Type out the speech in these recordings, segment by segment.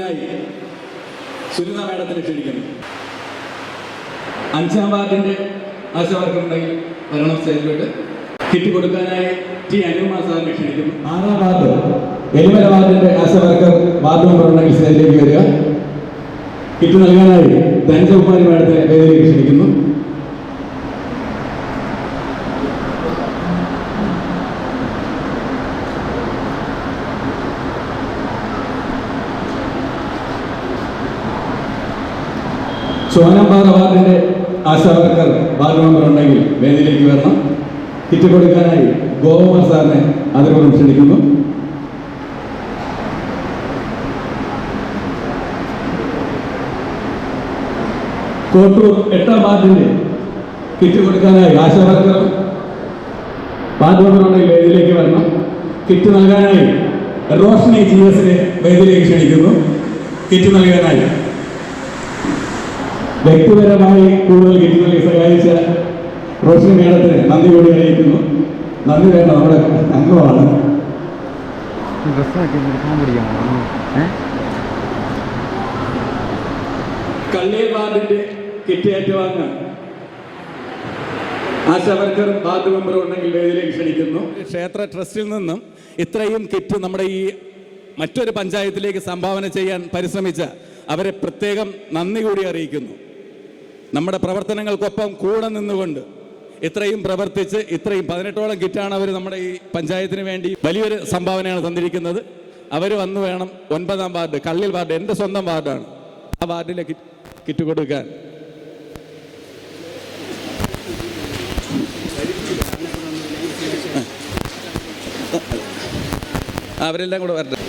പറയുന്നതിനായി സുനിത മേഡത്തിനെ ക്ഷണിക്കുന്നു. അഞ്ചാം വാർഡിന്റെ ആശാവർക്കുണ്ടെങ്കിൽ ഭരണം സ്റ്റേജിലോട്ട് കിറ്റ് കൊടുക്കാനായി ടി അനുമാ സാറിനെ ക്ഷണിക്കുന്നു. ആറാം വാർഡ് എലിമല വാർഡിന്റെ ആശാവർക്കർ വാർഡ് മെമ്പർ ഉണ്ടെങ്കിൽ സ്റ്റേജിലേക്ക് വരിക. കിറ്റ് നൽകാനായി ധനജകുമാരി മേഡത്തെ വേദിയിലേക്ക് ക്ഷണിക്കുന്നു. ചോനമ്പാറ വാർഡിന്റെ ആശാവർക്കർ വാർഡ് മെമ്പർ ഉണ്ടെങ്കിൽ വേദിയിലേക്ക് വരണം. കിറ്റ് കൊടുക്കാനായി ഗോകുമാർ സാറിനെ അതിനോട് ക്ഷണിക്കുന്നു. കോട്ടൂർ എട്ടാം വാർഡിന്റെ കിറ്റ് കൊടുക്കാനായി ആശാവർക്കർ വാർഡ് മെമ്പർ ഉണ്ടെങ്കിൽ വേദിയിലേക്ക് വരണം. കിറ്റ് നൽകാനായി റോഷനി ജി എസിനെ വേദിയിലേക്ക് ക്ഷണിക്കുന്നു. കിറ്റ് നൽകാനായി വ്യക്തിപരമായി കൂടുതൽ ഗെറ്റുകളിൽ സഹായിച്ച റോഷൻ മേഡത്തിന് നന്ദി കൂടി അറിയിക്കുന്നു. നന്ദി വേണ്ട നമ്മുടെ അംഗമാണ്. കള്ളിയൽ വാർഡിന്റെ കിറ്റ് ഏറ്റുവാങ്ങാൻ ആശാവർക്കർ വാർഡ് മെമ്പർ ഉണ്ടെങ്കിൽ വേദിയിലേക്ക് ക്ഷണിക്കുന്നു. ക്ഷേത്ര ട്രസ്റ്റിൽ നിന്നും ഇത്രയും കിറ്റ് നമ്മുടെ ഈ മറ്റൊരു പഞ്ചായത്തിലേക്ക് സംഭാവന ചെയ്യാൻ പരിശ്രമിച്ച അവരെ പ്രത്യേകം നന്ദി കൂടി അറിയിക്കുന്നു. നമ്മുടെ പ്രവർത്തനങ്ങൾക്കൊപ്പം കൂടെ നിന്നുകൊണ്ട് ഇത്രയും പ്രവർത്തിച്ച് ഇത്രയും പതിനെട്ടോളം കിറ്റാണ് അവർ നമ്മുടെ ഈ പഞ്ചായത്തിന് വേണ്ടി വലിയൊരു സംഭാവനയാണ് തന്നിരിക്കുന്നത്. അവർ വന്നു വേണം ഒൻപതാം വാർഡ് കള്ളിൽ വാർഡ് എന്റെ സ്വന്തം വാർഡാണ്. ആ വാർഡിലെ കിറ്റ് കൊടുക്കാൻ. അവരെല്ലാം കൂടെ വരട്ടെ.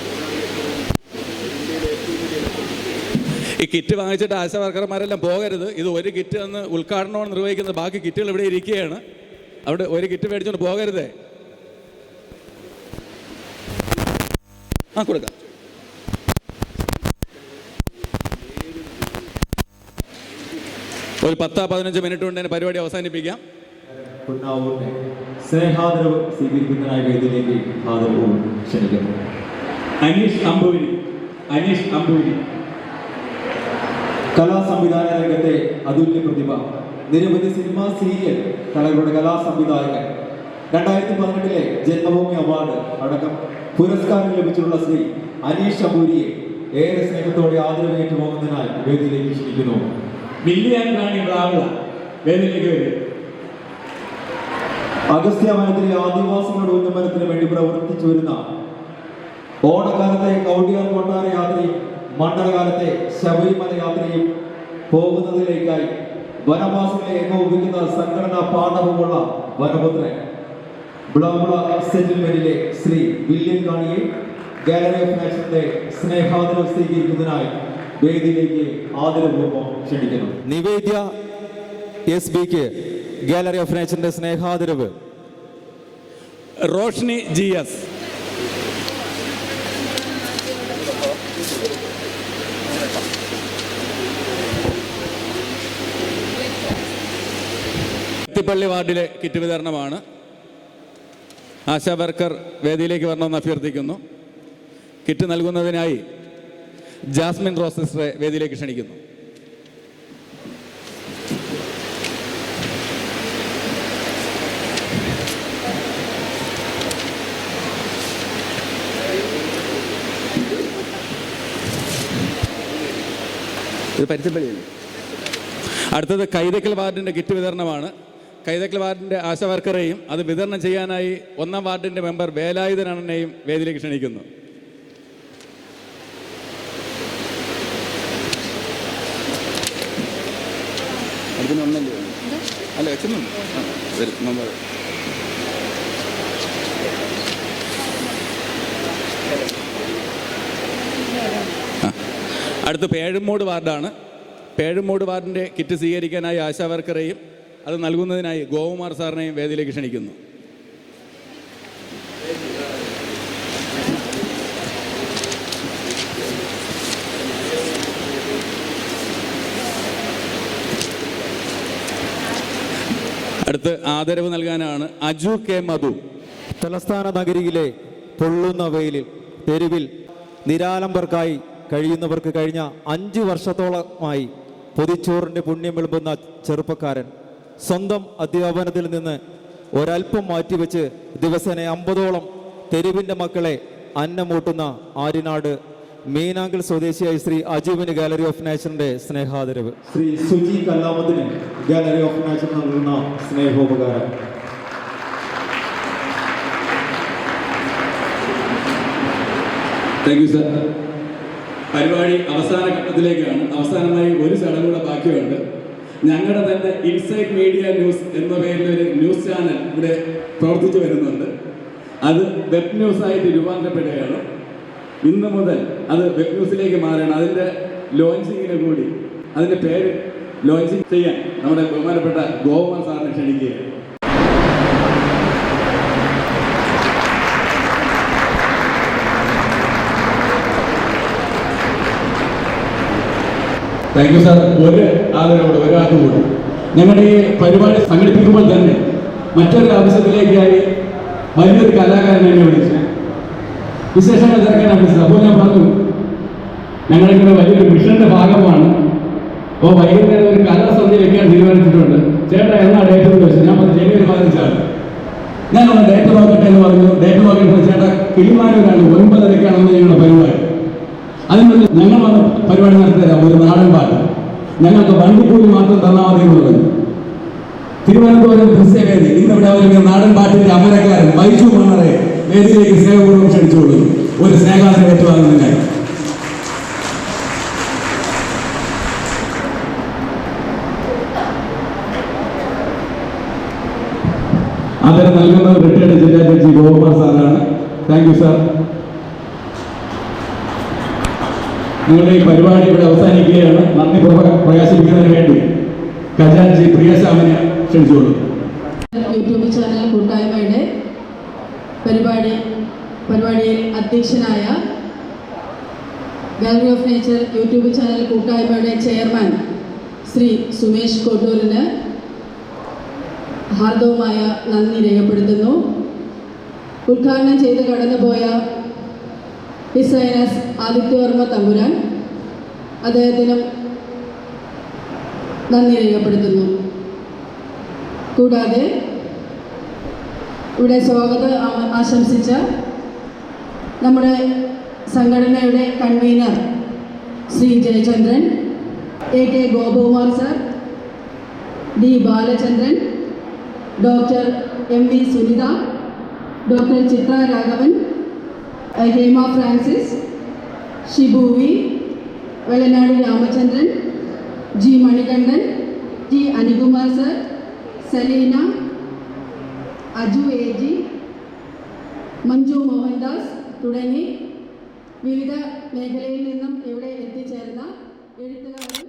ഈ കിറ്റ് വാങ്ങിച്ചിട്ട് ആശ വർക്കർമാരെല്ലാം പോകരുത്. ഇത് ഒരു കിറ്റ് എന്ന് ഉദ്ഘാടനമാണ് നിർവഹിക്കുന്നത്. ബാക്കി കിറ്റുകൾ ഇവിടെ ഇരിക്കുകയാണ്. അവിടെ ഒരു കിറ്റ് മേടിച്ചുകൊണ്ട് പോകരുതേ. ആ കൊടുക്കാം. ഒരു പത്താ പതിനഞ്ച് മിനിറ്റ് കൊണ്ട് തന്നെ പരിപാടി അവസാനിപ്പിക്കാം. സ്നേഹാദരവ് സ്വീകരിക്കുന്നതിനായി വേദിയിലേക്ക് ആദരവും അനീഷ് അമ്പൂരി അനീഷ് അമ്പൂരി കലാ സംവിധാന രംഗത്തെ അതുല്യ പ്രതിഭ. നിരവധി സിനിമ സീരിയൽ കലകളുടെ കലാ സംവിധായകൻ രണ്ടായിരത്തി പതിനെട്ടിലെ ജന്മഭൂമി അവാർഡ് അടക്കം പുരസ്കാരം ലഭിച്ചിട്ടുള്ള ശ്രീ അനീഷ് അബൂരിയെ ഏറെ സ്നേഹത്തോടെ ആദരവ് ഏറ്റുപോകുന്നതിനായി വേദിയിലേക്ക് ക്ഷണിക്കുന്നു. അഗസ്ത്യ വനത്തിലെ വേദിയിലേക്ക് വരിക അഗസ്ത്യമനത്തിലെ ആദിവാസികളുടെ ഉന്നമനത്തിന് വേണ്ടി പ്രവർത്തിച്ചു വരുന്ന ഓണക്കാലത്തെ കൗടിയാർ കൊട്ടാര യാത്രയും മണ്ഡലകാലത്തെ ശബരിമല യാത്രയും പോകുന്നതിലേക്കായി വനവാസികളെ ഏകോപിക്കുന്ന സംഘടനാ പാഠവുമുള്ള വനപുത്രൻ ബ്ലാബ്ല ശ്രീ വില്യം കാണിയെ ഗാലറി ഓഫ് നാഷണലിന്റെ സ്നേഹാദരം സ്വീകരിക്കുന്നതിനായി വേദിയിലേക്ക് ആദരപൂർവം ക്ഷണിക്കുന്നു. നിവേദ്യ എസ് ബിക്ക് ഗാലറി ഓഫ് നേച്ചറിന്റെ സ്നേഹാദരവ്. Roshni G S. എത്തിപ്പള്ളി വാർഡിലെ കിറ്റ് വിതരണമാണ്. ആശാ വർക്കർ വേദിയിലേക്ക് വരണമെന്ന് അഭ്യർത്ഥിക്കുന്നു. കിറ്റ് നൽകുന്നതിനായി ജാസ്മിൻ റോസ് സിസ്റ്ററെ വേദിയിലേക്ക് ക്ഷണിക്കുന്നു. ഇത് അടുത്തത് കൈതക്കൽ വാർഡിന്റെ കിറ്റ് വിതരണമാണ്. കൈതക്കൽ വാർഡിന്റെ ആശാവർക്കറേയും അത് വിതരണം ചെയ്യാനായി ഒന്നാം വാർഡിന്റെ മെമ്പർ വേലായുധനണ്ണനെയും വേദിയിലേക്ക് ക്ഷണിക്കുന്നു. അല്ല വെച്ചൊന്നും നമ്മൾ അടുത്ത് പേഴുമൂട് വാർഡാണ്. പേഴുമൂട് വാർഡിന്റെ കിറ്റ് സ്വീകരിക്കാനായി ആശാ വർക്കറെയും അത് നൽകുന്നതിനായി ഗോകുമാർ സാറിനെയും വേദിയിലേക്ക് ക്ഷണിക്കുന്നു. അടുത്ത് ആദരവ് നൽകാനാണ് അജു കെ മധു. തലസ്ഥാന നഗരിയിലെ പൊള്ളുന്ന വെയിലിൽ തെരുവിൽ നിരാലംബർക്കായി കഴിയുന്നവർക്ക് കഴിഞ്ഞ അഞ്ച് വർഷത്തോളമായി പൊതിച്ചോറിന്റെ പുണ്യം വിളമ്പുന്ന ചെറുപ്പക്കാരൻ സ്വന്തം അധ്യാപനത്തിൽ നിന്ന് ഒരല്പം മാറ്റിവെച്ച് ദിവസേന അമ്പതോളം തെരുവിന്റെ മക്കളെ അന്നമൂട്ടുന്ന ആര്യനാട് മീനാങ്കൽ സ്വദേശിയായ ശ്രീ അജീവിന് ഗാലറി ഓഫ് നേച്ചറിന്റെ സ്നേഹാദരവ്. ശ്രീ സുജി കല്ലാമത്തിന് ഗാലറി ഓഫ് നേച്ചർ നൽകുന്ന സ്നേഹോപകാരം. താങ്ക് യു സർ പരിപാടി അവസാന ഘട്ടത്തിലേക്കാണ്. അവസാനമായി ഒരു ചടങ്ങ് കൂടെ ബാക്കിയുണ്ട്. ഞങ്ങളുടെ തന്നെ ഇൻസൈഡ് മീഡിയ ന്യൂസ് എന്ന പേരിൽ ഒരു ന്യൂസ് ചാനൽ ഇവിടെ പ്രവർത്തിച്ചു വരുന്നുണ്ട്. അത് വെബ് ന്യൂസ് ആയിട്ട് രൂപാന്തരപ്പെടുകയാണ്. ഇന്ന് മുതൽ അത് വെബ് ന്യൂസിലേക്ക് മാറുകയാണ്. അതിന്റെ ലോഞ്ചിങ്ങിന് കൂടി അതിന്റെ പേര് ലോഞ്ചിങ് ചെയ്യാൻ നമ്മുടെ ബഹുമാനപ്പെട്ട ഗോവ സാറിനെ ക്ഷണിക്കുകയാണ്. താങ്ക് യു സാർ ഒരു ആദരവോട് ഒരാൾക്ക് കൂടി ഞങ്ങളുടെ ഈ പരിപാടി സംഘടിപ്പിക്കുമ്പോൾ തന്നെ മറ്റൊരു ആവശ്യത്തിലേക്കായി വലിയൊരു കലാകാരൻ എന്നെ വിളിച്ചു. വിശേഷങ്ങൾ തിരക്കാനാണ് വിളിച്ചത്. അപ്പോൾ ഞാൻ പറഞ്ഞു ഞങ്ങളിങ്ങനെ വലിയൊരു മിഷന്റെ ഭാഗമാണ്. അപ്പോൾ വൈകുന്നേരം ഒരു കലാസന്ധ്യ വെക്കാൻ തീരുമാനിച്ചിട്ടുണ്ട്. ചേട്ടാ എന്നാ ഡേറ്റ് എന്ന് ചോദിച്ചു ഞാൻ പറഞ്ഞു ജനുവരി പതിനഞ്ചാണ്. ഞാൻ ഡേറ്റ് നോക്കട്ടെ എന്ന് പറഞ്ഞു. ഡേറ്റ് നോക്കിയപ്പോൾ ചേട്ടാ കിളിമാനൂരാണ് ഒൻപതരക്കാണെന്ന് ഞങ്ങളുടെ പരിപാടി. അതിനുള്ളിൽ ഞങ്ങൾ വന്ന് പരിപാടി നടത്തിത്തരാം ഒരു നാടൻ പാട്ട്. ഞങ്ങൾക്ക് വണ്ടിക്കൂലി മാത്രം തന്നാൽ മതി എന്ന് പറഞ്ഞു തിരുവനന്തപുരം ദൃശ്യവേദി. ഇന്നിവിടെ അവരുടെ നാടൻ പാട്ടിന്റെ അമരക്കാരൻ മൈസൂർ മണ്ണറെ വേദിയിലേക്ക് സ്നേഹപൂർവം ക്ഷണിച്ചുകൊള്ളു ഒരു സ്നേഹാസം ഏറ്റുവാങ്ങുന്ന ആദരം നൽകുന്നത് റിട്ടയർഡ് ജില്ലാ ജഡ്ജി ഗോകുമാർ സാറാണ്. Thank you sir. നിങ്ങളുടെ ഈ പരിപാടി ഇവിടെ അവസാനിക്കുകയാണ്. നന്ദി പ്രക- പ്രകാശിപ്പിക്കുന്നതിന് വേണ്ടി. ഖജാൻജി പ്രിയശാമിനെ ക്ഷണിച്ചുകൊള്ളു. യൂട്യൂബ് ചാനൽ കൂട്ടായ്മയുടെ പരിപാടി പരിപാടിയിൽ അധ്യക്ഷനായ gallery of nature YouTube channel കൂട്ടായ്മയുടെ ചെയർമാൻ ശ്രീ സുമേഷ് കോട്ടൂരിന് ഹാർദവുമായ നന്ദി രേഖപ്പെടുത്തുന്നു. ഉദ്ഘാടനം ചെയ്ത് കടന്നുപോയ ഡിസൈനേഴ്സ് ആദിത്യവർമ്മ തമ്പുരാൻ അദ്ദേഹത്തിനും നന്ദി രേഖപ്പെടുത്തുന്നു. കൂടാതെ ഇവിടെ സ്വാഗതം ആശംസിച്ച നമ്മുടെ സംഘടനയുടെ convener Shri Jayachandran A K Gopakumar sir D Balachandran doctor M V Sunitha doctor Chithra Raghavan Hema Francis ഷിബുവി Vellanad Ramachandran G Manikandan G Anikumar sir Salina Aju A G Manju Mohandas തുടങ്ങി വിവിധ മേഖലയിൽ നിന്നും ഇവിടെ എത്തിച്ചേർന്ന എഴുത്തുകാരും